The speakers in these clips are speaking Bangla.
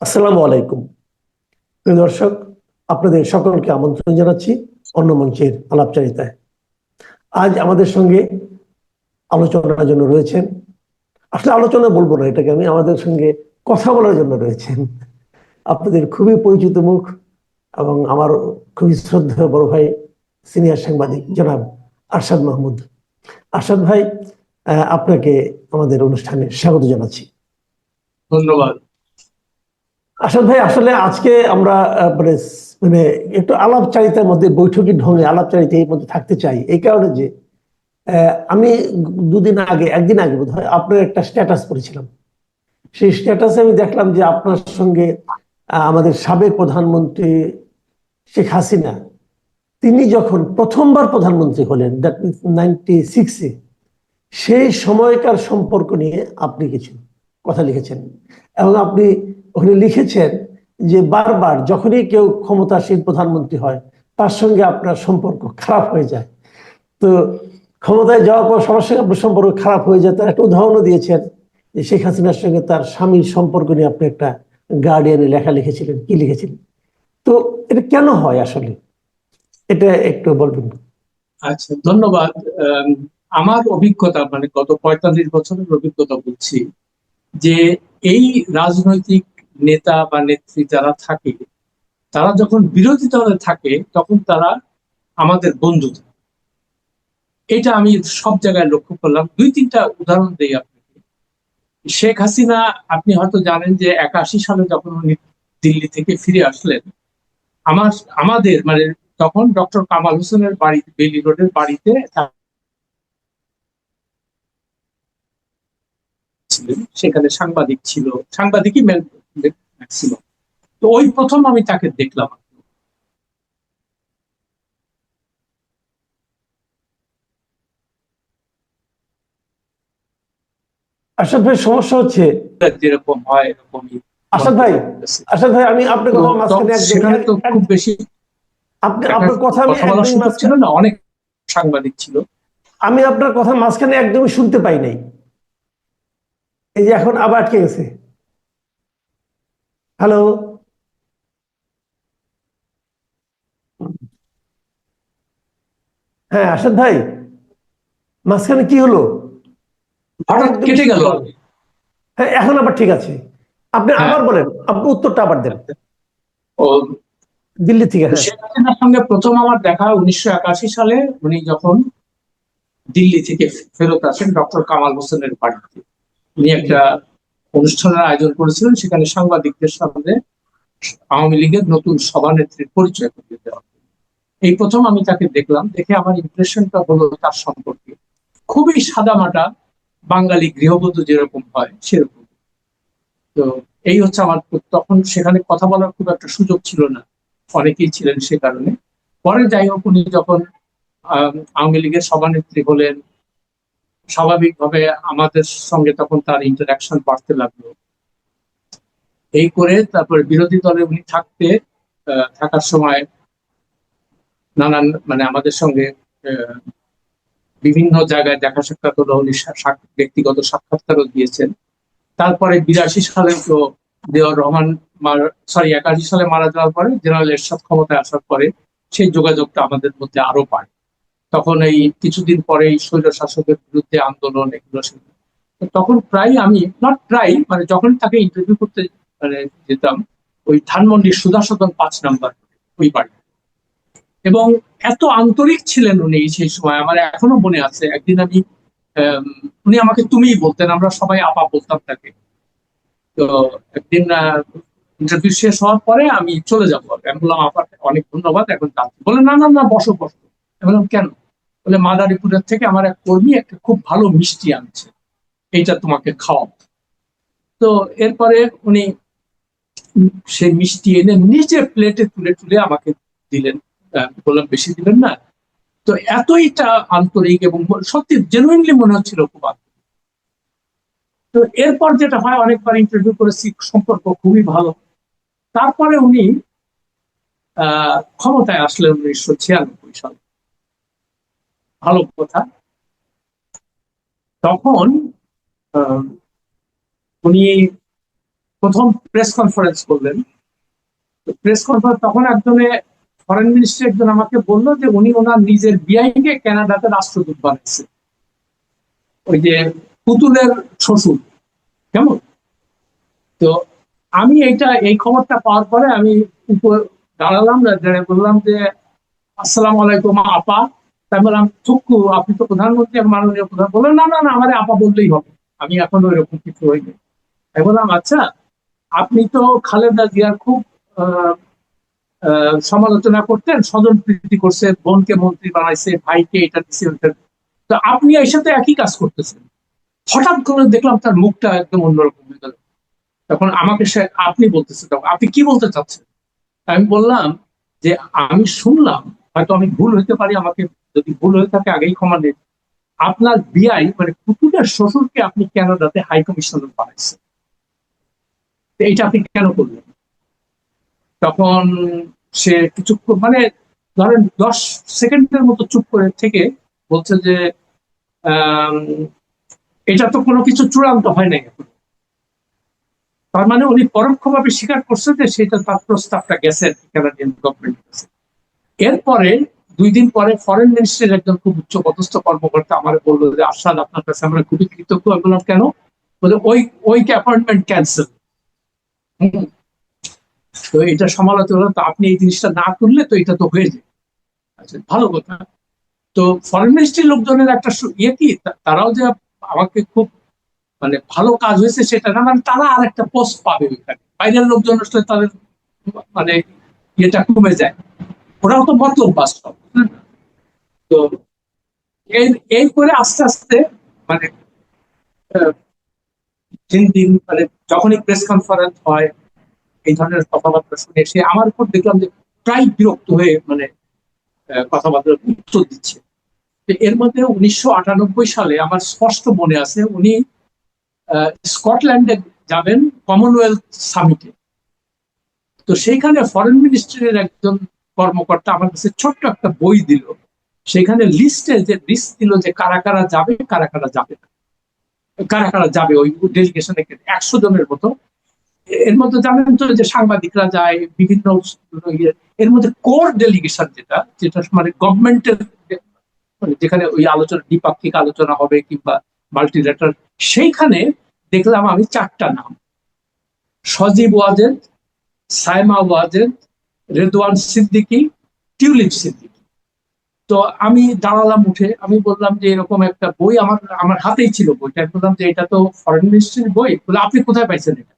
আসসালামু আলাইকুম। প্রিয় দর্শক, আপনাদের সকলকে আমন্ত্রণ জানাচ্ছি অন্য মঞ্চের আলাপচারিতায়। আজ আমাদের সঙ্গে আলোচনার জন্য রয়েছেন। আসলে আলোচনা বলব না, এটাকে আমি আমাদের সঙ্গে কথা বলার জন্য রয়েছেন। আপনাদের খুবই পরিচিত মুখ এবং আমার খুবই শ্রদ্ধেয় বড় ভাই সিনিয়র সাংবাদিক জনাব আরশাদ মাহমুদ। আরশাদ ভাই আপনাকে আমাদের অনুষ্ঠানে স্বাগত জানাচ্ছি। ধন্যবাদ। আসাদ ভাই, আসলে আজকে আমরা মানে মানে একটু আলাপচারিতার মধ্যে বৈঠকি ঢঙে আলাপচারিতার মধ্যে থাকতে চাই। এই কারণে যে আমি দুদিন আগে, একদিন আগে বোধ হয় আপনার একটা স্ট্যাটাস করেছিলাম সেই স্ট্যাটাসে আমি দেখলাম যে আপনার সঙ্গে আমাদের সাবেক প্রধানমন্ত্রী শেখ হাসিনা, তিনি যখন প্রথমবার প্রধানমন্ত্রী হলেন দ্যাট মিনস নাইনটি সিক্সে সেই সময়কার সম্পর্ক নিয়ে আপনি কিছু কথা লিখেছেন। এবং আপনি ওখানে লিখেছেন যে বারবার যখনই কেউ ক্ষমতাসীন প্রধানমন্ত্রী হয় তার সঙ্গে আপনার সম্পর্ক খারাপ হয়ে যায়। তো ক্ষমতায় যাওয়ার পর সবার সঙ্গে আপনার সম্পর্ক খারাপ হয়ে যায়। তার একটা উদাহরণও দিয়েছেন যে শেখ হাসিনার সঙ্গে তার স্বামীর সম্পর্ক নিয়ে আপনি একটা গার্ডিয়ানে লেখা লিখেছিলেন। কি লিখেছিলেন? তো এটা কেন হয় আসলে? এটা একটু বলবেন। আচ্ছা ধন্যবাদ। আম, আমার অভিজ্ঞতা মানে গত পঁয়তাল্লিশ বছরের অভিজ্ঞতা বলছি যে এই রাজনৈতিক নেতা বা নেত্রী যারা থাকে, তারা যখন বিরোধী দলে থাকে, তখন তারা আমাদের বন্ধু। এটা আমি সব জায়গায় লক্ষ্য করলাম। দুই, তিনটা উদাহরণ দিই আপনাকে। শেখ হাসিনা, আপনি হয়তো জানেন যে একাশি সালে যখন উনি দিল্লি থেকে ফিরে আসলেন, আমার, আমাদের মানে তখন ডক্টর কামাল হোসেনের বাড়ি বেলি রোডের বাড়িতে সেখানে সাংবাদিক ছিল। সাংবাদিকই ম্যাক্সিমাম তো ওই প্রথম আমি তাকে দেখলাম আসাদ ভাই সমস্যা হচ্ছে? যেরকম হয় এরকমই। আসাদ ভাই আসাদ ভাই আমি আপনার মাঝখানে তো খুব বেশি আপনি আপনার কথা আমি ছিল না অনেক সাংবাদিক ছিল। আমি আপনার কথা মাঝখানে একদমই শুনতে পাই নাই। এই যে এখন আবার আটকে গেছে। হ্যালো হ্যাঁ আসাদ ভাই মাঝখানে কি হলো? হঠাৎ কেটে গেল। হ্যাঁ এখন আবার ঠিক আছে। আপনি হ্যাঁ। আবার বলেন আপনি উত্তরটা আবার দেন। ও দিল্লি থেকে হ্যাঁ। শেখ হাসিনার সঙ্গে প্রথম আমার দেখা উনিশশো একাশি সালে উনি যখন দিল্লি থেকে ফেরত আসেন ডক্টর কামাল হোসেনের বাড়িতে। উনি একটা অনুষ্ঠানের আয়োজন করেছিলেন, সেখানে সাংবাদিকদের সামনে আওয়ামী লীগের নতুন সভানেত্রীর পরিচয় করিয়ে দেওয়া। এই প্রথম আমি তাকে দেখলাম, দেখে আমার ইমপ্রেশনটা হলো তার সম্পর্কে। খুবই সাদামাটা বাঙালি গৃহবধূ যেরকম হয়, সেরকম। তো এই হচ্ছে আমার, তখন সেখানে কথা বলার খুব একটা সুযোগ ছিল না, অনেকেই ছিলেন সে কারণে। পরে যাই হোক, উনি যখন আওয়ামী লীগের সভানেত্রী হলেন স্বাভাবিকভাবে আমাদের সঙ্গে তখন তার ইন্টারাকশন বাড়তে লাগল। এই করে তারপরে বিরোধী দলে উনি থাকতে থাকার সময় নানান মানে আমাদের সঙ্গে বিভিন্ন জায়গায় দেখা সাক্ষাৎ হলো, উনি ব্যক্তিগত সাক্ষাৎকারও দিয়েছেন। তারপরে বিরাশি সালে তো দেওয়ার রহমান সরি একাশি সালে মারা যাওয়ার পরে জেনারেল এরশাদ ক্ষমতায় আসার পরে সেই যোগাযোগটা আমাদের মধ্যে আরও বাড়ে। তখন এই কিছুদিন পরেই স্বৈর শাসকের বিরুদ্ধে আন্দোলন এগুলো তখন প্রায় আমি নট প্রায় মানে যখন তাকে ইন্টারভিউ করতে মানে যেতাম, ওই ধানমন্ডির সুধাসদন পাঁচ নাম্বার ওই বাড়ি। এবং এত আন্তরিক ছিলেন উনি সেই সময়, আমার এখনও মনে আছে, একদিন আমি উনি আমাকে তুমিই বলতেন, আমরা সবাই আপা বলতাম তাকে। তো একদিন ইন্টারভিউ শেষ হওয়ার পরে আমি চলে যাব। আমি বললাম আপাকে অনেক ধন্যবাদ, এখন যাচ্ছি। বলে না না না, বসো বসো। বললাম কেন? বলে মাদারীপুরের থেকে আমার এক কর্মী একটা খুব ভালো মিষ্টি আনছে। এইটা তোমাকে খাওয়াবো। তো এরপরে উনি সেই মিষ্টি এনে নিজে প্লেটে তুলে তুলে আমাকে দিলেন। বললাম, বেশি দিলেন না। তো এতইটা আন্তরিক এবং সত্যি জেনুইনলি মনে হচ্ছিল খুব। তো এরপর যেটা হয়, অনেকবার ইন্টারভিউ করেছি, সম্পর্ক খুবই ভালো। তারপরে উনি ক্ষমতায় আসলেন উনিশশো ছিয়ানব্বই সালে। ভালো কথা। তখন উনি প্রথম প্রেস কনফারেন্স করলেন। প্রেস কনফারেন্স তখন একজনে ফরেন মিনিস্টার একজন আমাকে বলল যে উনি ওনার নিজের বিআইকে কানাডাতে রাষ্ট্রদূত বানাইছে ওই যে পুতুলের শ্বশুর, কেমন? তো আমি এইটা, এই খবরটা পাওয়ার পরে আমি উপর দাঁড়ালাম বললাম যে, আসসালামু আলাইকুম আপা। তাই বললাম থুকু আপনি তো প্রধানমন্ত্রী মাননীয় প্রধান বললেন, না না না, আমারে আপা বললেই হবে। আমি এখন ওইরকম কিছু হইনি। তাই বললাম আচ্ছা আপনি তো খালেদা জিয়ার খুব সমালোচনা করতেন, স্বজন প্রীতি করছে বোনকে মন্ত্রী বানাইছে, ভাইকে এটা ওইটা তো আপনি এর সাথে একই কাজ করতেছেন। হঠাৎ করে দেখলাম তার মুখটা একদম অন্যরকম হয়ে গেল। তখন আমাকে সে, আপনি বলতেছে তখন। আপনি কি বলতে চাচ্ছেন? আমি বললাম যে, আমি শুনলাম হয়তো আমি ভুল হইতে পারি, আমাকে যদি ভুল হয়ে থাকে আগেই ক্ষমা দিন। আপনার বিআই মানে কুকুরের শ্বশুরকে আপনি ক্যানাডাতে হাই কমিশনার বানাইছেন। এইটা আপনি কেন করলেন? তখন সে কিছু মানে ধরেন দশ সেকেন্ডের মতো চুপ করে থেকে বলছে যে এটা তো কোনো কিছু চূড়ান্ত হয় নাই এখন। তার মানে উনি পরোক্ষভাবে স্বীকার করছে যে সেটা তার প্রস্তাবটা গেছে আর কি কানাডিয়ান গভর্নমেন্ট কাছে। এরপরে দুই দিন পরে ফরেন মিনিস্ট্রির একজন খুব উচ্চ পদস্থ কর্মকর্তা আমার বলল যে আসাদ আপনার কাছে আমরা খুবই কৃতজ্ঞ বললাম কেন? বলে, ওই ওইকে অ্যাপয়েন্টমেন্ট ক্যান্সেল তো এটা সমালোচনা তো আপনি এই জিনিসটা না করলে তো এটা তো হয়ে যায়। আচ্ছা ভালো কথা। তো ফরেন মিনিস্ট্রির লোকজনের একটা ইয়ে কি তারাও যে আমাকে খুব মানে ভালো কাজ হয়েছে সেটা না মানে তারা আর একটা পোস্ট পাবে ওইখানে। বাইরের লোকজন আসলে তাদের মানে ইয়েটা কমে যায়। ওরাও তো মতলব বাস্তব। তো এই করে আস্তে আস্তে মানে দিন দিন মানে যখনই প্রেস কনফারেন্স হয়, এই ধরনের কথাবার্তা শুনে সে আমার উপর দেখলাম যে প্রায় বিরক্ত হয়ে মানে কথাবার্তার উত্তর দিচ্ছে। এর মধ্যে উনিশশো আটানব্বই সালে আমার স্পষ্ট মনে আছে, উনি স্কটল্যান্ডে যাবেন কমনওয়েলথ সামিটে। তো সেইখানে ফরেন মিনিস্ট্রির একজন কর্মকর্তা আমার কাছে ছোট্ট একটা বই দিল। সেখানে লিস্টে যে লিস্ট দিল যে কারা কারা যাবে কারা কারা যাবে না। কারা কারা যাবে ওই ডেলিগেশনে একশো জনের মতো। এর মধ্যে জানেন তো যে সাংবাদিকরা যায় বিভিন্ন ইয়ে, এর মধ্যে কোর ডেলিগেশন যেটা যেটা মানে গভর্নমেন্টের মানে যেখানে ওই আলোচনা দ্বিপাক্ষিক আলোচনা হবে কিংবা মাল্টিলেটার সেইখানে দেখলাম আমি চারটা নাম। সজীব ওয়াজেদ সাইমা ওয়াজেদ রেদওয়ান সিদ্দিকি টিউলিপ সিদ্দিকি। তো আমি দাঁড়ালাম উঠে আমি বললাম যে এরকম একটা বই আমার আমার হাতেই ছিল বইটা আমি বললাম যে এটা তো ফরেন মিনিস্ট্রির বই। বলে আপনি কোথায় পাইছেন এটা?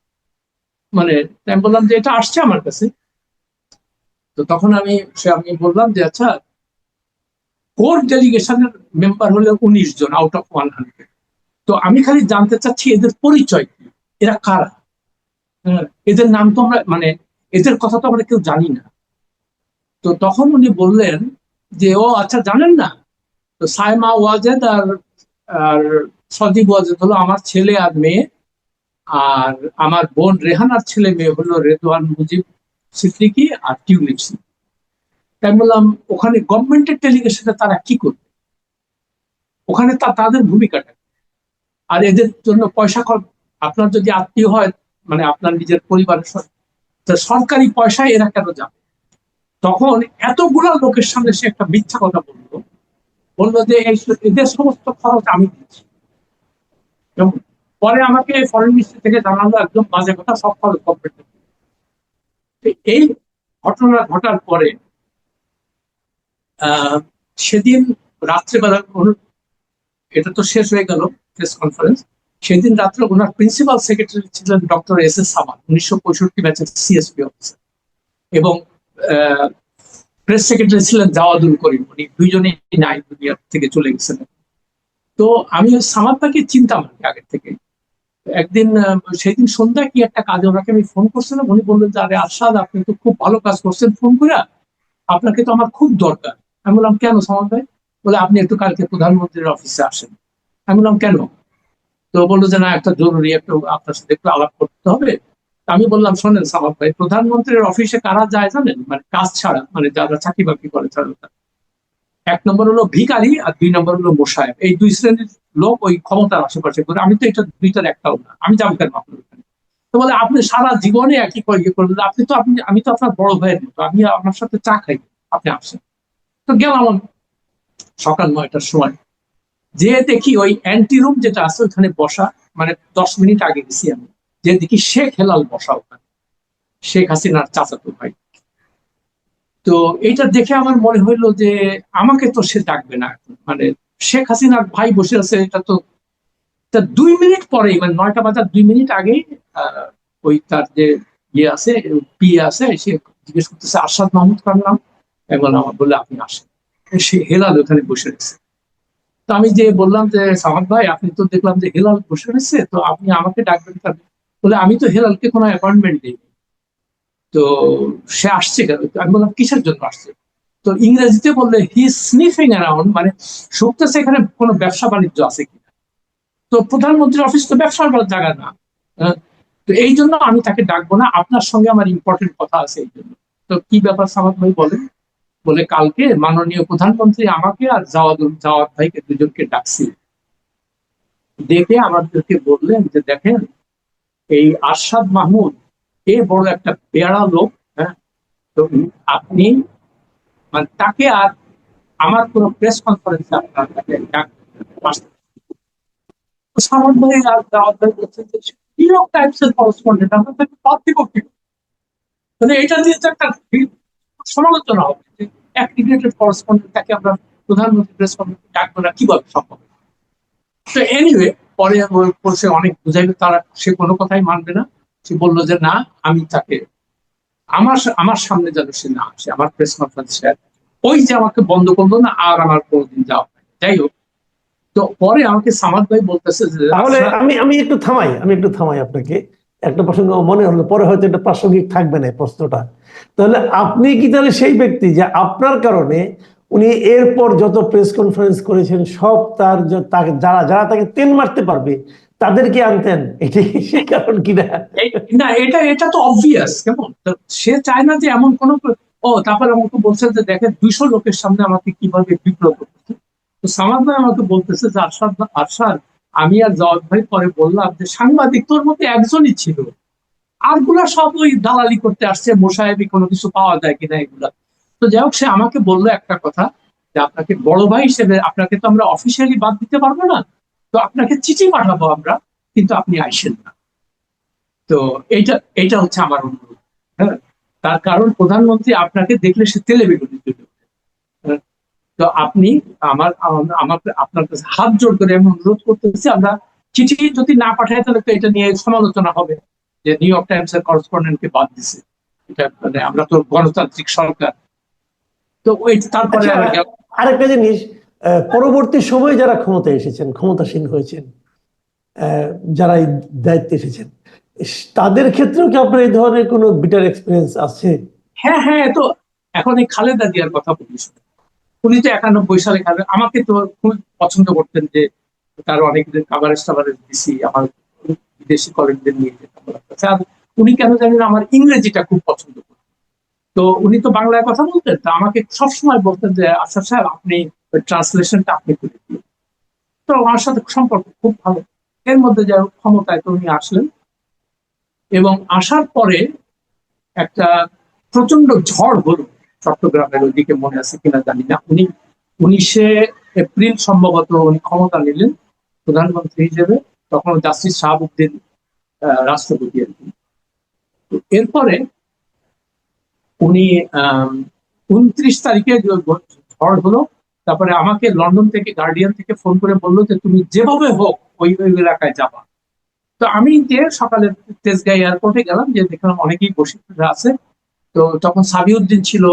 মানে আমি বললাম যে এটা আসছে আমার কাছে। তো তখন আমি সে আমি বললাম যে আচ্ছা কোর ডেলিগেশনের মেম্বার হলো উনিশ জন আউট অফ ওয়ান হান্ড্রেড তো আমি খালি জানতে চাচ্ছি এদের পরিচয় কি? এরা কারা? হ্যাঁ, এদের নাম তো আমরা মানে এদের কথা তো আমরা কেউ জানি না। তো তখন উনি বললেন যে, ও আচ্ছা জানেন না? তো সাইমা ওয়াজেদ আর আর সজীব ওয়াজেদ হলো আমার ছেলে আর মেয়ে। আর আমার বোন রেহানার ছেলে মেয়ে হলো রেদওয়ান মুজিব সিদ্দিকি আর টিউলিপ সিদ্দিকী। তাই বললাম, ওখানে গভর্নমেন্টের ডেলিগেশনে তারা কি করবে? ওখানে তা, তাদের ভূমিকাটা আর এদের জন্য পয়সা আপনার যদি আত্মীয় হয় মানে আপনার নিজের পরিবারের সরকারি পয়সায় এরা কেন যাবে? তখন এতগুলো লোকের সামনে সে একটা মিথ্যা কথা বলল বলল যে এদের সমস্ত খরচ আমি দিচ্ছি এবং পরে আমাকে ফরেন মিনিস্ট্রি থেকে জানালো একদম বাজে কথা, সব খরচ গভর্নমেন্ট এই ঘটনা ঘটার পরে সেদিন রাত্রেবেলা, এটা তো শেষ হয়ে গেল প্রেস কনফারেন্স সেদিন রাত্রে ওনার প্রিন্সিপাল সেক্রেটারি ছিলেন ডক্টর এস এস সামান উনিশশো পঁয়ষট্টি ব্যাচের সিএসপি অফিসার এবং প্রেস সেক্রেটারি ছিলেন জাওয়াদুল করিম, উনি দুইজনেই নাই দুনিয়া থেকে চলে গেছেন তো আমি সামাদটাকে চিনতাম আগের থেকে একদিন সেদিন সন্ধ্যায় কি একটা কাজে ওনাকে আমি ফোন করছিলাম, উনি বললেন যে, আরে আরশাদ, আপনি তো খুব ভালো কাজ করছেন ফোন করে, আপনাকে তো আমার খুব দরকার। আমি বললাম, কেন সামাদ ভাই? বলে, আপনি একটু কালকে প্রধানমন্ত্রীর অফিসে আসেন। আমি বললাম, কেন? তো বলল যে, না, একটা জরুরি একটু আপনার সাথে একটু আলাপ করতে হবে। আমি বললাম, শোনেন সামাদ ভাই, প্রধানমন্ত্রীর অফিসে কারা যায় জানেন? মানে কাজ ছাড়া মানে যারা চাকরি বাকরি করে ছাড়া এক নম্বর হলো ভিকারি আর দুই নম্বর হলো মোশায়েব এই দুই শ্রেণির লোক ওই ক্ষমতার আশেপাশে করে আমি তো এটা দুইটার একটাও না। আমি যাব কেন আপনার ওখানে? তো বলে, আপনি সারা জীবনে একই ইয়ে করবেন আপনি তো, আপনি, আমি তো আপনার বড় ভাইয়ের মতো। আমি আপনার সাথে চা খাই। আপনি আসেন। তো গেলাম সকাল নয়টার সময় যে দেখি ওই অ্যান্টি রুম যেটা আছে, ওইখানে বসা মানে দশ মিনিট আগে গেছি আমি। যে দেখি শেখ হেলাল বসা ওখানে। শেখ হাসিনার চাচাতো ভাই। তো এইটা দেখে আমার মনে হইল যে আমাকে তো সে ডাকবে না মানে শেখ হাসিনার ভাই বসে আছে, এটা তো তা দুই মিনিট পরেই মানে নয়টা বাজার দুই মিনিট আগেই ওই তার যে ইয়ে আছে পিয়ে আছে, সে জিজ্ঞেস করতেছে, আরশাদ মাহমুদ খান নাম? এবং আমার বললে, আপনি আসেন। সে হেলাল ওখানে বসে রয়েছে। তো আমি যে বললাম যে সামাদ ভাই, আপনি তো দেখলাম যে হেলাল বসে রয়েছে, তো আপনি আমাকে ডাকবেন বলে, আমি তো হেলালকে কোনো অ্যাপয়েন্টমেন্ট দিইনি। তো সে আসছে কেন? আমি বললাম, কিসের জন্য আসছে? তো ইংরেজিতে বললে হি স্নিফিং অ্যারাউন্ড মানে শুকতেছে এখানে কোনো ব্যবসা বাণিজ্য আছে কিনা? তো প্রধানমন্ত্রীর অফিস তো ব্যবসার জায়গা না। হ্যাঁ? তো এই জন্য আমি তাকে ডাকবো না, আপনার সঙ্গে আমার ইম্পর্টেন্ট কথা আছে এই জন্য। তো কি ব্যাপার সামাদ ভাই বলেন? বলে কালকে মাননীয় প্রধানমন্ত্রী আমাকে আর জাওয়াদ জাওয়াদ ভাইকে দুজনকে ডাকছি দেখে আমাদেরকে বললেন যে দেখেন, এই আরশাদ মাহমুদ এ বড় একটা বেড়া লোক হ্যাঁ? আপনি মানে তাকে আর আমার কোন প্রেস কনফারেন্সে আপনার তাকে সামন্ত ভাই আর টাইমস এর মানে এটা সমালোচনা হবে। অ্যাক্টিভেটেড করসপন্ডেন্ট তাকে আমরা প্রধানমন্ত্রী প্রেস ডাকবো না কীভাবে সম্ভব তো এনিওয়ে পরে অনেক তারা সে কোনো কথাই মানবে না। সে বলল যে না আমি তাকে আমার আমার সামনে যেন সে না আসে আমার প্রেস কনফারেন্সে ওই যে আমাকে বন্ধ করল না আর আমার কোনোদিন যাওয়া হয় যাই হোক তো পরে আমাকে সামাদ ভাই বলতেছে তাহলে আমি আমি একটু থামাই আমি একটু থামাই আপনাকে। একটা প্রসঙ্গ মনে হলো, পরে হয়তো এটা প্রাসঙ্গিক থাকবে না প্রশ্নটা। তাহলে আপনি কি তাহলে সেই ব্যক্তি যে আপনার কারণে উনি এরপর যত প্রেস কনফারেন্স করেছেন, সব তার যারা যারা তাকে তেল মারতে পারবে তাদেরকে আনতেন? এটি সেই কারণ কিনা? না, এটা এটা তো অবভিয়াস কেমন? সে চায় না যে এমন কোনো ও, তারপর আমাকে বলছেন যে দেখেন, দুইশো লোকের সামনে আমাকে কীভাবে বিপ্লব করতেছে। তো সামাদ আমাকে বলতেছে যে আরশাদ আরশাদ আমি আর জওয়াদ ভাই পরে বললাম যে সাংবাদিক তোর মধ্যে একজনই ছিল। আরগুলা সব ওই দালালি করতে আসছে মোসাহেবি কোনো কিছু পাওয়া যায় কিনা এগুলা। তো যাই হোক সে আমাকে বলল একটা কথা যে আপনাকে বড় ভাই হিসেবে আপনাকে তো আমরা অফিসিয়ালি বাদ দিতে পারব না। তো আপনাকে চিঠি পাঠাবো আমরা কিন্তু আপনি আইসেন না। তো এইটা এইটা হচ্ছে আমার অনুরোধ। হ্যাঁ? তার কারণ প্রধানমন্ত্রী আপনাকে দেখলে সে তেলে বেগুনি। হ্যাঁ, তো আপনি আমার আমার আপনার কাছে হাত জোর করে আমি অনুরোধ করতেছি আমরা চিঠি যদি না পাঠাই তাহলে তো এটা নিয়ে সমালোচনা হবে যে নিউ ইয়র্ক টাইমস এর করসপন্ডেন্টকে বাদ দিছে। এটা মানে আমরা তো গণতান্ত্রিক সরকার। তো ওই তারপরে আচ্ছা, আরেকটা জিনিস আহ, পরবর্তী সময়ে যারা ক্ষমতায় এসেছেন ক্ষমতাসীন হয়েছেন আহ, যারা এই দায়িত্বে এসেছেন তাদের ক্ষেত্রেও কি আপনার এই ধরনের কোনো বিটার এক্সপিরিয়েন্স আছে? হ্যাঁ হ্যাঁ তো এখন এই খালেদা জিয়ার কথা বলিস উনি তো একানব্বই সালে খালেদা আমাকে তো খুব পছন্দ করতেন যে তার অনেকদিন কাভারেজ টাভারেজ দিছি, আমার বিদেশি কলেজদের নিয়ে যেতাম আর উনি কেন জানেন আমার ইংরেজিটা খুব পছন্দ করতেন। তো উনি তো বাংলায় কথা বলতেন, তা আমাকে সবসময় বলতেন যে আচ্ছা স্যার, আপনি ট্রান্সলেশনটা আপনি করে দিন। তো আমার সাথে সম্পর্ক খুব ভালো। এর মধ্যে যাই হোক, ক্ষমতায় তো উনি আসলেন। এবং আসার পরে একটা প্রচণ্ড ঝড় হলো। চট্টগ্রামের ওইদিকে মনে আছে কিনা জানি না। উনি উনিশে এপ্রিল সম্ভবত উনি ক্ষমতা নিলেন প্রধানমন্ত্রী হিসেবে, তখন জাস্টিস শাহাবুদ্দিন রাষ্ট্রপতি আর কি। এরপরে উনি উনত্রিশ তারিখে ঝড় হলো, তারপরে আমাকে লন্ডন থেকে গার্ডিয়ান থেকে ফোন করে বলল যে, তুমি যেভাবে হোক ওই ওই এলাকায় যাবা। তো আমি যে সকালে তেজগাঁ এয়ারপোর্টে গেলাম, যে দেখলাম অনেকেই বসে আছে। তো তখন সাবিউদ্দিন ছিল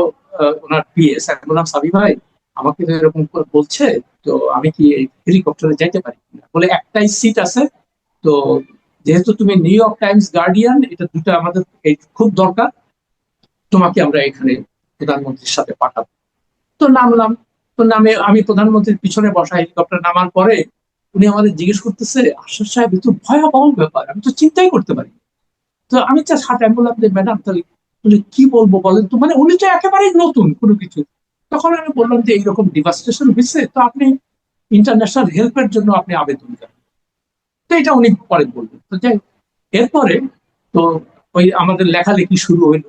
ওনার পিএস আমি বললাম সাবি ভাই, আমাকে তো এরকম করে বলছে, তো আমি কি হেলিকপ্টারে যাইতে পারি? বলে একটাই সিট আছে, তো যেহেতু তুমি নিউ ইয়র্ক টাইমস গার্ডিয়ান এটা দুটো আমাদের খুব দরকার, তোমাকে আমরা এখানে প্রধানমন্ত্রীর সাথে পাঠাবো। তো নামলাম, তো নামে আমি প্রধানমন্ত্রীর পিছনে বসা হেলিকপ্টার নামার পরে উনি আমাদের জিজ্ঞেস করতেছে আশার সাহেব এ তো ভয়াবহ ব্যাপার, আমি তো চিন্তাই করতে পারি তো আমি তো সাথে বললাম যে, ম্যাডাম, তাহলে উনি কি বলব বলেন তো? মানে উনি তো একেবারেই নতুন কোনো কিছু। তখন আমি বললাম যে এইরকম ডিভাস্টেশন হয়েছে, তো আপনি ইন্টারন্যাশনাল হেল্পের জন্য আপনি আবেদন করেন। তো এটা উনি পরে বলবেন তো যাই এরপরে তো ওই আমাদের লেখালেখি শুরু হইল।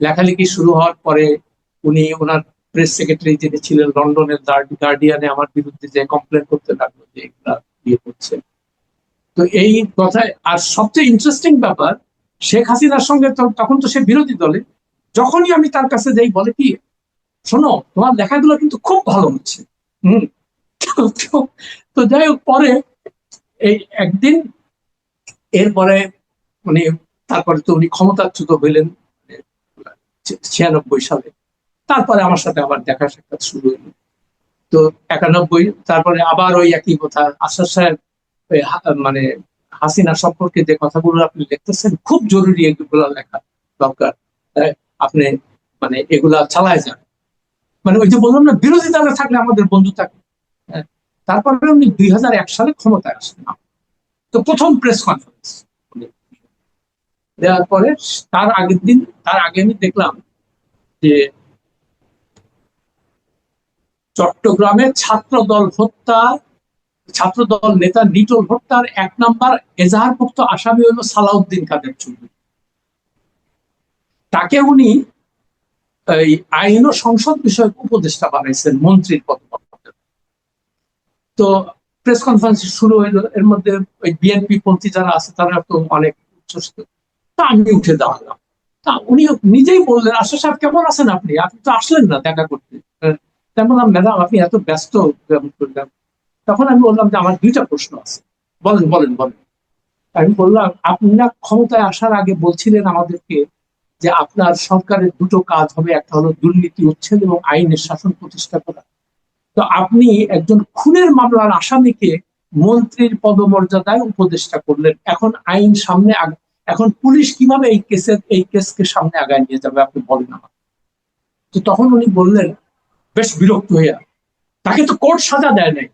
লেখালেখি শুরু হওয়ার পরে উনি ওনার প্রেস সেক্রেটারি যিনি ছিলেন, লন্ডনের গার্ডিয়ানে আমার বিরুদ্ধে যে কমপ্লেন করতে লাগল যে এগুলা ইয়ে করছে। তো এই কথায় আর সবচেয়ে ইন্টারেস্টিং ব্যাপার শেখ হাসিনার সঙ্গে তখন তো সে বিরোধী দলে। যখনই আমি তার কাছে যাই, বলে কি, শোনো, তোমার লেখাগুলো কিন্তু খুব ভালো হচ্ছে। হম। তো- যাই হোক, পরে এই একদিন এরপরে মানে তারপরে তো উনি ক্ষমতাচ্যুত হইলেন ছি- ছিয়ানব্বই সালে। তারপরে আমার সাথে আবার দেখা সাক্ষাৎ শুরু হইল তো একানব্বই, তারপরে আবার ওই একই কথা আশাস সাহেব মানে হাসিনা সম্পর্কে যে কথাগুলো আপনি লিখতেছেন, খুব জরুরি এগুলো লেখা দরকার। আপনি মানে এগুলা চালায় যান। মানে ওই যে বললাম না, বিরোধী দলে থাকলে আমাদের বন্ধু থাকে। তারপরে উনি দুই হাজার এক সালে ক্ষমতায় আসেন তো প্রথম প্রেস কনফারেন্স দেওয়ার পরে তার আগের দিন, তার আগে আমি দেখলাম যে চট্টগ্রামে ছাত্র দল হত্যা ছাত্র দল নেতা নিটোল হত্যার এক নাম্বার এজাহারভুক্ত আসামি হলো সালাউদ্দিন কাদের চৌধুরী। তাকে উনি এই আইন ও সংসদ বিষয়ক উপদেষ্টা বানাইছেন, মন্ত্রীর পদ তো প্রেস কনফারেন্স শুরু হইল, এর মধ্যে ওই বিএনপি পন্থী যারা আছে, তারা তো অনেক উচ্ছ্বসিত। তা আমি উঠে দাঁড়ালাম। তা উনি নিজেই বললেন আশা সাহেব, কেমন আছেন আপনি? আপনি তো আসলেন না দেখা করতে। বললাম, ম্যাডাম, আপনি এত ব্যস্ত তখন আমি বললাম যে আমার দুইটা প্রশ্ন আছে। বলেন বলেন বলেন। আমি বললাম আপনি না ক্ষমতায় আসার আগে বলছিলেন আমাদেরকে যে আপনার সরকারের দুটো কাজ হবে, একটা হলো দুর্নীতি উচ্ছেদ এবং আইনের শাসন প্রতিষ্ঠা করা। তো আপনি একজন খুনের মামলার আসামিকে মন্ত্রীর পদমর্যাদায় উপদেষ্টা করলেন। এখন আইন সামনে এখন পুলিশ কীভাবে এই কেসের এই কেসকে সামনে আগায় নিয়ে যাবে, আপনি বলেন আমার তো তখন উনি বললেন, বেশ বিরক্ত হইয়া তাকে তো কোর্ট সাজা দেয় নাই।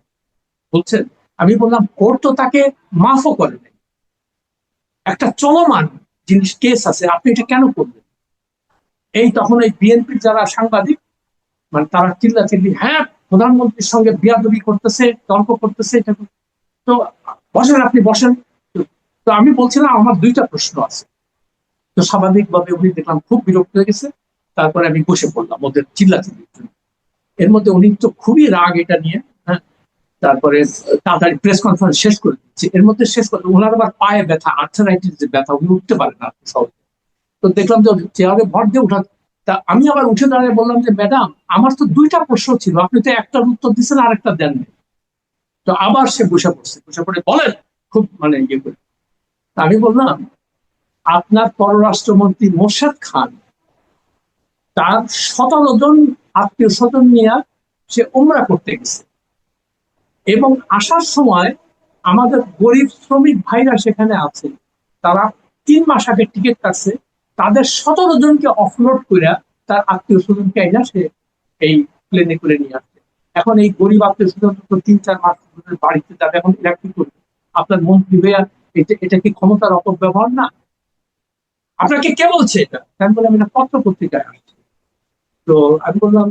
বলছেন আমি বললাম, কোর্ট তো তাকে মাফও করে নাই। একটা চলমান জিনিস কেস আছে, আপনি এটা কেন করবেন? এই তখন এই বিএনপির যারা সাংবাদিক মানে তারা চিল্লা চিল্লি হ্যাঁ প্রধানমন্ত্রীর সঙ্গে বিয়াদবি করতেছে, তর্ক করতেছে, এটা তো বসেন আপনি, বসেন। তো- আমি বলছিলাম, আমার দুইটা প্রশ্ন আছে। তো স্বাভাবিকভাবে উনি দেখলাম খুব বিরক্ত হয়ে গেছে। তারপরে আমি বসে পড়লাম ওদের চিল্লা চিল্লির জন্য। এর মধ্যে উনি তো খুবই রাগ এটা নিয়ে। তারপরে তাড়াতাড়ি প্রেস কনফারেন্স শেষ করে দিচ্ছে। এর মধ্যে শেষ করে ওনার আবার পায়ে ব্যথা আর্থারাইটিস যে ব্যথা, উনি উঠতে পারে না সহজে। তো দেখলাম যে চেয়ারে ভর দিয়ে উঠা তা আমি আবার উঠে দাঁড়িয়ে বললাম যে ম্যাডাম আমার তো দুইটা প্রশ্ন ছিল। আপনি তো একটার উত্তর দিচ্ছেন আর একটা দেননি তো আবার সে বসে পড়ছে। বসে পড়ে বলেন, খুব মানে ইয়ে করে। আমি বললাম, আপনার পররাষ্ট্রমন্ত্রী মোর্শেদ খান, তার সতেরো জন আত্মীয় স্বজন নিয়ে সে উমরা করতে গেছে। এবং আসার সময় আমাদের গরিব শ্রমিক ভাইরা সেখানে আছে, তারা তিন মাস আগে টিকিট কাটছে, তাদের সতেরো জনকে অফলোড করে তার আত্মীয় স্বজনকে আইনা সে এই প্লেনে করে নিয়ে আসছে। এখন এই গরিব আত্মীয় স্বজন তো তিন, চার মাস বাড়িতে যাবে, এখন এরা কি করবে? আপনার মন্ত্রী ভাইয়া, এটা এটা কি ক্ষমতার অপব্যবহার না? আপনাকে কে বলছে এটা? আমি বললাম, এটা পত্র পত্রিকায় আসছে। তো আমি বললাম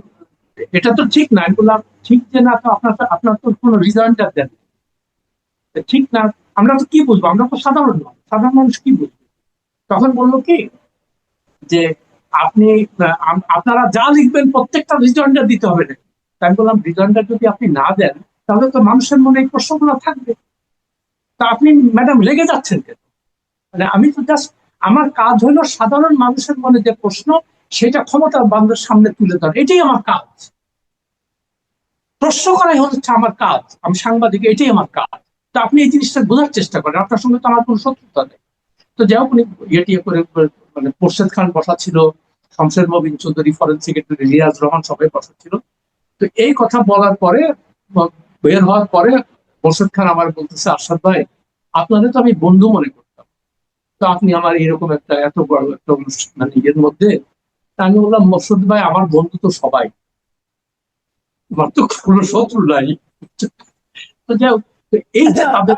এটা তো ঠিক না বললাম ঠিক যে না তো আপনার আপনার তো কোনো রিজাল্টার দেন ঠিক না, আমরা তো কি বুঝব? আমরা তো সাধারণ মানুষ সাধারণ মানুষ কি বুঝব? তখন বলল কি, যে আপনি আপনারা যা লিখবেন প্রত্যেকটা রিজাল্টার দিতে হবে না। আমি বললাম রিজাল্টার যদি আপনি না দেন, তাহলে তো মানুষের মনে এই প্রশ্নগুলো থাকবে। তা আপনি ম্যাডাম লেগে যাচ্ছেন কেন? মানে আমি তো জাস্ট আমার কাজ হলো সাধারণ মানুষের মনে যে প্রশ্ন সেটা ক্ষমতার বান্ধব সামনে তুলে ধরা। এটাই আমার কাজ। প্রশ্ন করাই হচ্ছে আমার কাজ। আমি সাংবাদিক, এটাই আমার কাজ। তো আপনি এই জিনিসটা বোঝার চেষ্টা করেন। আপনার সঙ্গে তো আমার কোনো শত্রুতা নেই। তো যাই হোক, উনি ইয়েটিয়ে করে মানে মোর্শেদ খান বসা ছিল শমশের মবিন চৌধুরী, ফরেন সেক্রেটারি রিয়াজ রহমান সবাই বসা ছিল তো এই কথা বলার পরে বের হওয়ার পরে মোর্শেদ খান আমার বলতেছে, আরশাদ ভাই, আপনাদের তো আমি বন্ধু মনে করতাম। তো আপনি আমার এরকম একটা, এত বড় একটা অনুষ্ঠান মানে ইয়ের মধ্যে তা আমি বললাম মোর্শেদ ভাই আমার বন্ধু তো সবাই। আমার তো কোনো শত্রু নাই। এই যে তাদের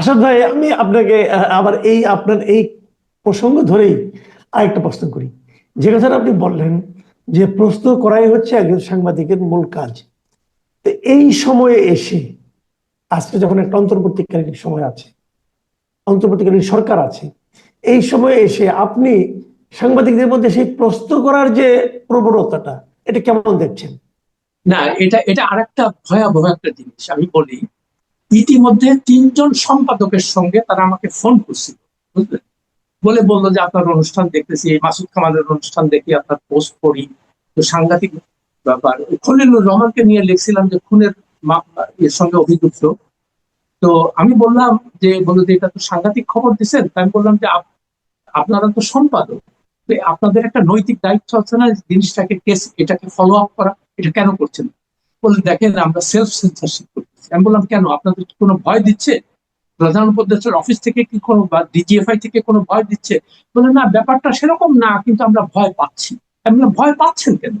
আসাদ ভাই আমি আপনাকে আবার এই আপনার এই প্রসঙ্গ ধরেই আরেকটা প্রশ্ন করি। যে কথাটা আপনি বললেন যে প্রশ্ন করাই হচ্ছে একজন সাংবাদিকের মূল কাজ। তো এই সময়ে এসে আজকে যখন একটা অন্তর্বর্তীকালীন সময় আছে অন্তর্বর্তীকালীন সরকার আছে এই সময়ে এসে আপনি সাংবাদিকদের মধ্যে সেই প্রশ্ন করার যে প্রবণতাটা, এটা কেমন দেখছেন? না, এটা এটা আরেকটা ভয়াবহ একটা জিনিস আমি বলি, ইতিমধ্যে তিনজন সম্পাদকের সঙ্গে তারা আমাকে ফোন করছিল বুঝলেন বলে বলল যে, আপনার অনুষ্ঠান দেখতেছি, এই মাসুদ কামালের অনুষ্ঠান দেখি, আপনার পোস্ট পড়ি। তো সাংঘাতিক ব্যাপার। খলিলুর রহমানকে নিয়ে লিখছিলাম যে, খুনের এর সঙ্গে অভিযুক্ত তো আমি বললাম যে, বলল যে, এটা তো সাংঘাতিক খবর দিচ্ছেন তাই আমি বললাম যে, আপ- আপনারা তো সম্পাদক। আপনাদের একটা নৈতিক দায়িত্ব আছে না, জিনিসটাকে কেস এটাকে ফলো আপ করা, এটা কেন করছেন? বলে দেখেন, আমরা সেলফ সেন্সারশিপ করতেছি। আমি বললাম, কেন? আপনাদের কি কোনো ভয় দিচ্ছে? প্রধান উপদেষ্টার অফিস থেকে কি কোনো বা ডিজিএফআই থেকে কোনো ভয় দিচ্ছে? বলে না, ব্যাপারটা সেরকম না, কিন্তু আমরা ভয় পাচ্ছি। আমি ভয় পাচ্ছেন কেন?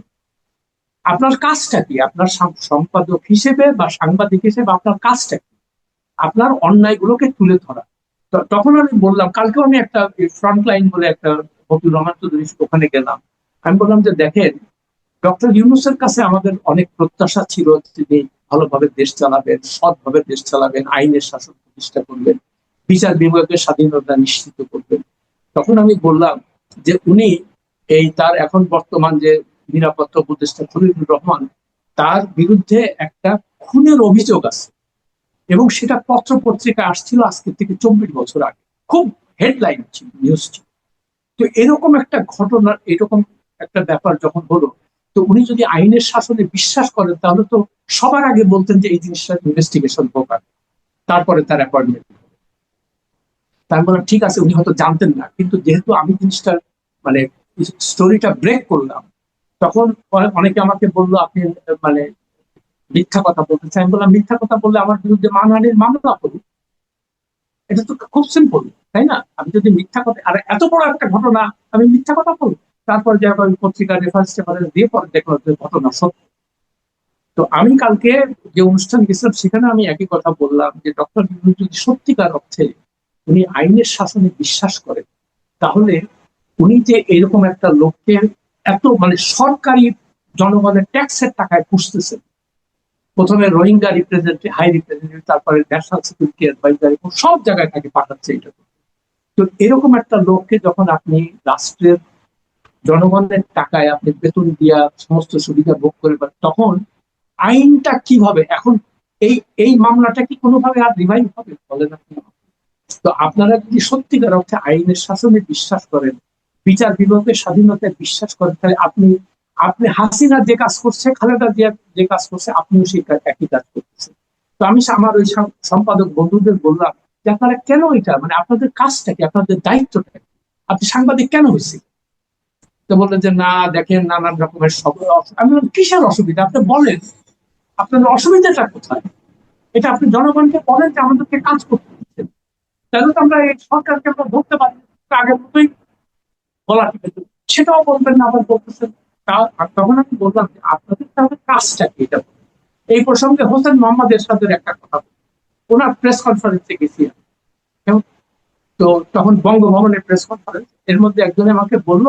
আপনার কাজটা কি? আপনার সম্পাদক হিসেবে বা সাংবাদিক হিসেবে আপনার কাজটা কি? আপনার অন্যায়গুলোকে তুলে ধরা। তখন আমি বললাম, কালকেও আমি একটা ফ্রন্ট লাইন বলে একটা ফতুর রহমান চৌধুরী ওখানে গেলাম। আমি বললাম যে, দেখেন, ডক্টর ইউনুসের কাছে আমাদের অনেক প্রত্যাশা ছিল তিনি ভালোভাবে দেশ চালাবেন, সৎভাবে দেশ চালাবেন, আইনের শাসন প্রতিষ্ঠা করবেন, বিচার বিভাগের স্বাধীনতা নিশ্চিত করবেন। তখন আমি বললাম যে, উনি এই তার এখন বর্তমান যে নিরাপত্তা উপদেষ্টা খলিলুর রহমান, তার বিরুদ্ধে একটা খুনের অভিযোগ আছে এবং সেটা পত্র পত্রিকা আসছিল আজকে থেকে চব্বিশ বছর আগে। খুব হেডলাইন ছিল নিউজ ছিল। তো এরকম একটা ঘটনা এরকম একটা ব্যাপার যখন হলো, তো উনি যদি আইনের শাসনে বিশ্বাস করেন, তাহলে তো সবার আগে বলতেন যে এই জিনিসটা ইনভেস্টিগেশন হোক। তারপরে তার অ্যাপয়েন্টমেন্ট তার বললাম ঠিক আছে, উনি হয়তো জানতেন না, কিন্তু যেহেতু আমি জিনিসটা মানে স্টোরিটা ব্রেক করলাম, তখন অনে- অনেকে আমাকে বলল, আপনি মানে মিথ্যা কথা বলতেছেন। আমি বললাম, মিথ্যা কথা বললে আমার বিরুদ্ধে মানহানির মামলা করুন। এটা তো খুব সিম্পল তাই না? আমি যদি মিথ্যা কথা আর এত বড় একটা ঘটনা, আমি মিথ্যা কথা বলব। তারপর যে আমি পত্রিকার রেফারেন্স টেফারেন্স দিয়ে পরে দেখলাম যে ঘটনা সত্য। তো আমি কালকে যে অনুষ্ঠান গেছিলাম, সেখানে আমি একই কথা বললাম যে ডক্টর ইউনুস যদি সত্যিকার অর্থে উনি আইনের শাসনে বিশ্বাস করেন, তাহলে উনি যে এরকম একটা লোককে এত মানে সরকারি জনগণের ট্যাক্সের টাকায় পুষতেছেন। প্রথমে রোহিঙ্গা রিপ্রেজেন্টেটিভ হাই রিপ্রেজেন্টেটিভ তারপরে ন্যাশনাল সিকিউরিটি অ্যাডভাইজার এবং সব জায়গায় তাকে পাঠাচ্ছে এটা তো এরকম একটা লোককে যখন আপনি রাষ্ট্রের জনগণের টাকায় আপনি বেতন দিয়া সমস্ত সুবিধা ভোগ করবেন, তখন আইনটা কীভাবে? এখন এই এই মামলাটা কি কোনোভাবে আর রিভাইভ হবে? বলেন আপনি তো আপনারা যদি সত্যিকার অর্থে আইনের শাসনে বিশ্বাস করেন, বিচার বিভাগের স্বাধীনতায় বিশ্বাস করেন, তাহলে আপনি আপনি হাসিনা যে কাজ করছে, খালেদা জিয়া যে কাজ করছে, আপনিও সেই কাজ- একই কাজ করতেছেন। তো আমি আমার ওই সম্পাদক বন্ধুদের বললাম যে আপনারা কেন এটা মানে আপনাদের কাজটা কি, আপনাদের দায়িত্বটা? আপনি সাংবাদিক কেন হয়েছে তো বললেন যে, না, দেখেন, নানান রকমের সব আমি বললাম, কিসের অসুবিধা? আপনি বলেন। আপনাদের অসুবিধাটা কোথায়? এটা আপনি জনগণকে বলেন যে, আমাদেরকে কাজ করতে দিচ্ছেন তাহলে তো আমরা এই সরকারকে আমরা ধরতে পারি আগের মতোই বলা ঠিক আছে সেটাও বলবেন না, আবার বলতেছেন তখন আমি বললাম যে, আপনাদের তাহলে কাজটা কি এটা এই প্রসঙ্গে হোসেন মোহাম্মদ এর সাথে একটা কথা। ওনার প্রেস কনফারেন্সে গেছি তো তখন বঙ্গভবনের প্রেস কনফারেন্স এর মধ্যে একজনে আমাকে বলল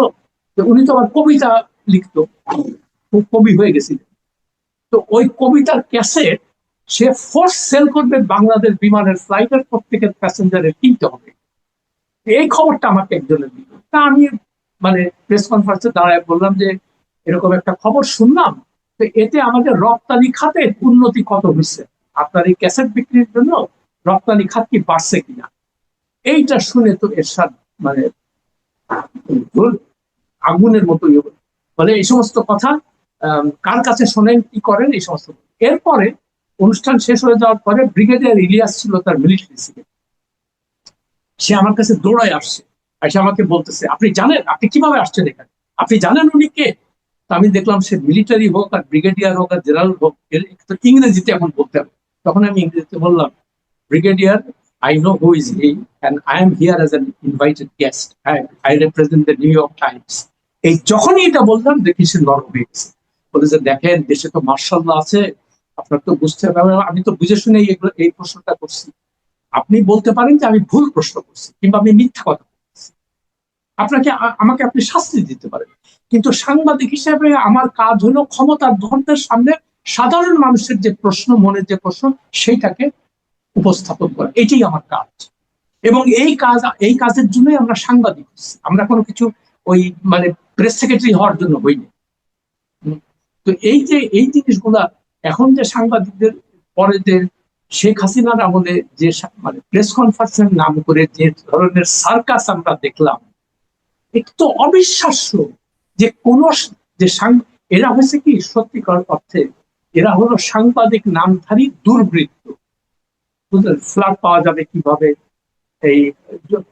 যে, উনি তো আমার কবিতা লিখতো। কবি হয়ে গেছিলেন। তো ওই কবিতার ক্যাসেট সে ফোর্স সেল করবে বাংলাদেশ বিমানের ফ্লাইটের প্রত্যেকের প্যাসেঞ্জারের কিনতে হবে। এই খবরটা আমাকে একজনে দিল। তা আমি মানে প্রেস কনফারেন্সে দাঁড়ায় বললাম যে, এরকম একটা খবর শুনলাম, তো এতে আমাদের রপ্তানি খাতে উন্নতি কত হয়েছে? আপনার এই ক্যাসেট বিক্রির জন্য রপ্তানি খাত কি বাড়ছে কিনা? এইটা শুনে তো এরশাদ মানে আগুনের মতো। বলে এই সমস্ত কথা কার কাছে শোনেন, কি করেন, এই সমস্ত এরপরে অনুষ্ঠান শেষ হয়ে যাওয়ার পরে ব্রিগেডিয়ার ইলিয়াস ছিল তার মিলিটারি সিভিল সে আমার কাছে দৌড়ায় আসছে আর এসে আমাকে বলতেছে, আপনি জানেন? আপনি কীভাবে আসছেন এখানে? আপনি জানেন উনি কে? আমি দেখলাম সে মিলিটারি হোক আর ব্রিগেডিয়ার হোক আর জেনারেল হোক ইংরেজিতে এখন বলতে হবে। তখন আমি ইংরেজিতে বললাম brigadier I know who is he, and I am here as an guest. I, I represent the New York Times. এই যখনই এটা বললাম দেখি সে নরম হয়ে গেছে। বলে যে দেখেন দেশে তো মার্শাল্লাহ আছে আপনার তো বুঝতে হবে। আমি তো বুঝে শুনে এই প্রশ্নটা করছি। আপনি বলতে পারেন যে আমি ভুল প্রশ্ন করছি কিংবা আমি মিথ্যা কথা আপনাকে আমাকে আপনি শাস্তি দিতে পারেন। কিন্তু সাংবাদিক হিসেবে আমার কাজ হলো ক্ষমতার ধনদের সামনে সাধারণ মানুষের যে প্রশ্ন, মনের যে প্রশ্ন, সেইটাকে উপস্থাপন করা। এটাই আমার কাজ। এবং এই কাজ, এই কাজের জন্যই আমরা সাংবাদিক আমরা কোনো কিছু ওই মানে প্রেস সেক্রেটারি হওয়ার জন্য হইনি। তো এই যে, এই জিনিসগুলা এখন যে সাংবাদিকদের পরে যে শেখ হাসিনার আমলে যে মানে প্রেস কনফারেন্সের নাম করে যে ধরনের সার্কাস আমরা দেখলাম তো অবিশ্বাস্য যে কোন যে সাং- এরা হয়েছে কি সত্যিকার অর্থে এরা হলো সাংবাদিক নামধারী দুর্বৃত্ত। ফ্ল্যাট পাওয়া যাবে কীভাবে? এই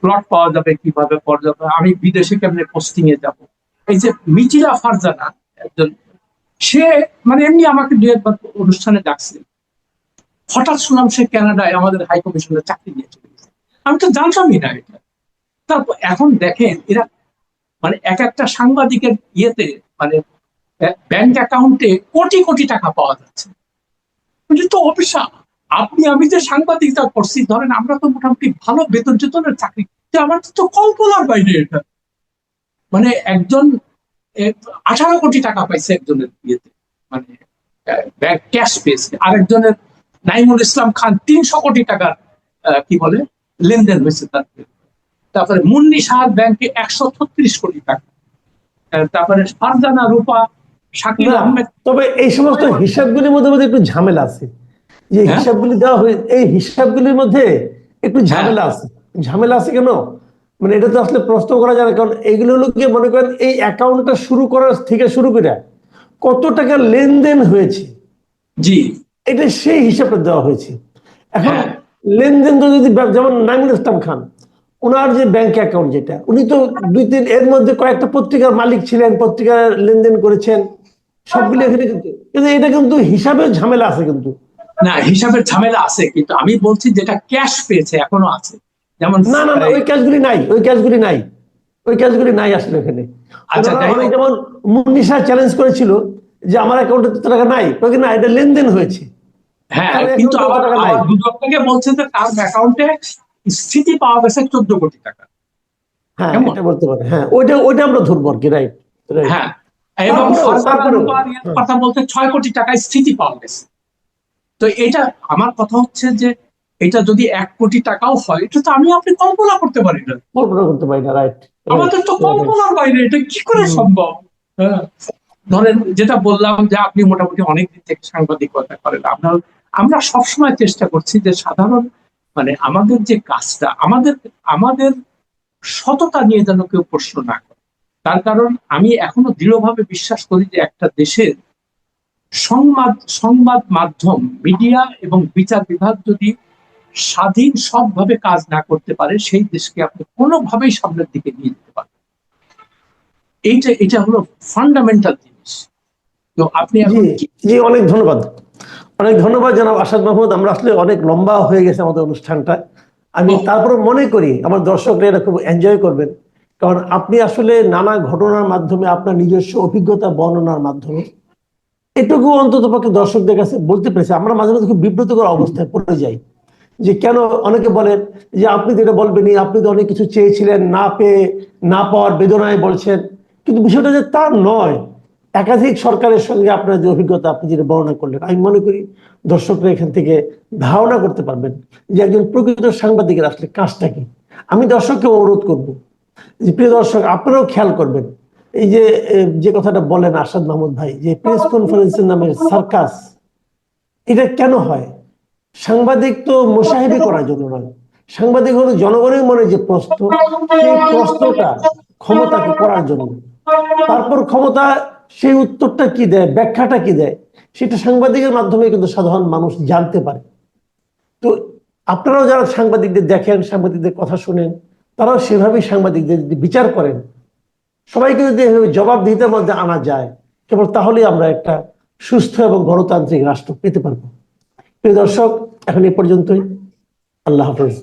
প্লট পাওয়া যাবে কীভাবে? পর্যাপ্ত আমি বিদেশে কেমনে পোস্টিং এ যাব? এই যে মিচিলা ফারজানা একজন, সে মানে এমনি আমাকে দু একবার অনুষ্ঠানে ডাকছে। হঠাৎ শুনলাম সে কানাডায় আমাদের হাই কমিশনের চাকরি নিয়ে চলে গেছে। আমি তো জানতামই না এটা। তারপর এখন দেখেন এরা মানে এক একটা সাংবাদিকের ইয়েতে মানে ব্যাংক অ্যাকাউন্টে কোটি কোটি টাকা পাওয়া যাচ্ছে। তো অভিশাপ আপনি, আমি যে সাংবাদিকতা করছি, ধরেন আমরা তো মোটামুটি ভালো বেতন চেতনের চাকরি আমার তো কল্পনার বাইরে এটা। মানে একজন আঠারো কোটি টাকা পাইছে একজনের ইয়েতে মানে ক্যাশ পেয়েছে আরেকজনের নাইমুল ইসলাম খান তিনশো কোটি টাকার কি বলে, লেনদেন হয়েছে তার। তারপরে মুন্নি সাহাদ ব্যাংকে একশো ছত্রিশ কোটি টাকা। তারপরে ফারজানা রূপা শাকিল আহমেদ তবে এই সমস্ত হিসাবগুলির মধ্যে মধ্যে একটু ঝামেলা আছে। যে হ্যাঁ? হিসাবগুলি দেওয়া হয়ে এই হিসাবগুলির মধ্যে একটু ঝামেলা আছে। ঝামেলা আছে কেন? মানে এটা তো আসলে প্রশ্ন করা যায় না কারণ এইগুলো হলো কি মনে করেন এই অ্যাকাউন্টটা শুরু করার থেকে শুরু করে কত টাকা লেনদেন হয়েছে। জি। এটা সেই হিসাবটা দেওয়া হয়েছে। এখন হ্যাঁ। লেনদেন তো যদি যেমন নাইমুল ইসলাম খান ওনার যে ব্যাংক অ্যাকাউন্ট যেটা উনি তো দুই তিন এর মধ্যে কয়েকটা পত্রিকার মালিক ছিলেন পত্রিকার লেনদেন করেছেন। সবগুলো এখানে কিন্তু কিন্তু এটা কিন্তু হিসাবে ঝামেলা আছে কিন্তু। না হিসাবের ঝামেলা আছে কিন্তু আমি বলছি যেটা ক্যাশ পেয়েছে এখনও আছে। যেমন না না ওই কাজগুলি নাই ওই কাজগুলি নাই। ওই কাজগুলি নাই আসলে এখানে। আচ্ছা, যেমন মুন্নিশা চ্যালেঞ্জ করেছিল যে আমার অ্যাকাউন্টে তো টাকা নাই কি না এটা লেনদেন হয়েছে। হ্যাঁ কিন্তু আবার দুদক থেকে বলছে যে তার অ্যাকাউন্টে স্থিতি পাওয়া গেছে চোদ্দ কোটি টাকা। হ্যাঁ এটা বলতে পারে হ্যাঁ ওইটা ওইটা আমরা ধরবো আর কি রাইট হ্যাঁ। এবং তারপরেও। রূপার ইয়ের কথা বলতে ছয় কোটি টাকায় স্থিতি পাওয়া গেছে। তো এটা আমার কথা হচ্ছে যে এটা যদি এক কোটি টাকাও হয় এটা তো আমি আপনি কল্পনা করতে পারি না। কল্পনা করতে পারি না রাইট আমাদের তো কল্পনার বাইরে এটা কি করে সম্ভব? হ্যাঁ। ধরেন যেটা বললাম যে আপনি মোটামুটি অনেক দিন থেকে সাংবাদিকতা করেন আমরা আমরা সবসময় চেষ্টা করছি যে সাধারণ মানে আমাদের যে কাজটা আমাদের আমাদের সততা নিয়ে যেন কেউ প্রশ্ন না তার কারণ আমি এখনও দৃঢ়ভাবে বিশ্বাস করি যে একটা দেশের সংবাদ সংবাদ মাধ্যম মিডিয়া এবং বিচার বিভাগ যদি স্বাধীন সবভাবে কাজ না করতে পারে সেই দেশকে আপনি কোনোভাবেই সামনের দিকে নিয়ে যেতে পারবেন না। এইটা এটা হলো ফান্ডামেন্টাল জিনিস। তো আপনি জি অনেক ধন্যবাদ। অনেক ধন্যবাদ জানাব আসাদ মাহমুদ। আমরা আসলে অনেক লম্বা হয়ে গেছে আমাদের অনুষ্ঠানটা। আমি। তারপরে মনে করি আমার দর্শকরা এটা খুব এনজয় করবেন। কারণ আপনি আসলে নানা ঘটনার মাধ্যমে আপনার নিজস্ব অভিজ্ঞতা বর্ণনার মাধ্যমে এটুকু অন্তত পক্ষে দর্শকদের কাছে বলতে পেরেছে। আমরা মাঝে মাঝে খুব বিব্রতকর অবস্থায় পড়ে যাই যে কেন অনেকে বলেন যে আপনি তো এটা বলবেনই, আপনি তো অনেক কিছু চেয়েছিলেন, না পেয়ে, না পাওয়ার বেদনায় বলছেন। কিন্তু বিষয়টা যে তা নয়। একাধিক সরকারের সঙ্গে আপনার যে অভিজ্ঞতা, আপনি যেটা বর্ণনা করলেন, আমি মনে করি দর্শকরা এখান থেকে ধারণা করতে পারবেন যে একজন প্রকৃত সাংবাদিকের আসলে কাজটা কি। আমি দর্শককে অনুরোধ করব প্রিয় দর্শক, আপনারাও খেয়াল করবেন। এই যে যে কথাটা বলেন আসাদ মাহমুদ ভাই, যে প্রেস কনফারেন্সের নামে সার্কাস, এটা কেন হয়? সাংবাদিক তো মোশাহিদি করার জন্য নয়। সাংবাদিক হলো জনগণের মনে যে প্রশ্ন, সেই প্রশ্নটা ক্ষমতাকে করার জন্য। তারপর ক্ষমতা, সেই উত্তরটা কি দেয়, ব্যাখ্যাটা কি দেয়, সেটা সাংবাদিকের মাধ্যমে কিন্তু সাধারণ মানুষ জানতে পারে। তো আপনারাও যারা সাংবাদিকদের দেখেন, সাংবাদিকদের কথা শুনেন তারাও সেভাবেই সাংবাদিকদের যদি বিচার করেন, সবাইকে যদি জবাবদিহিতার মধ্যে আনা যায়, কেবল তাহলেই আমরা একটা সুস্থ এবং গণতান্ত্রিক রাষ্ট্র পেতে পারব। প্রিয় দর্শক, এখন এ পর্যন্তই। আল্লাহ হাফেজ।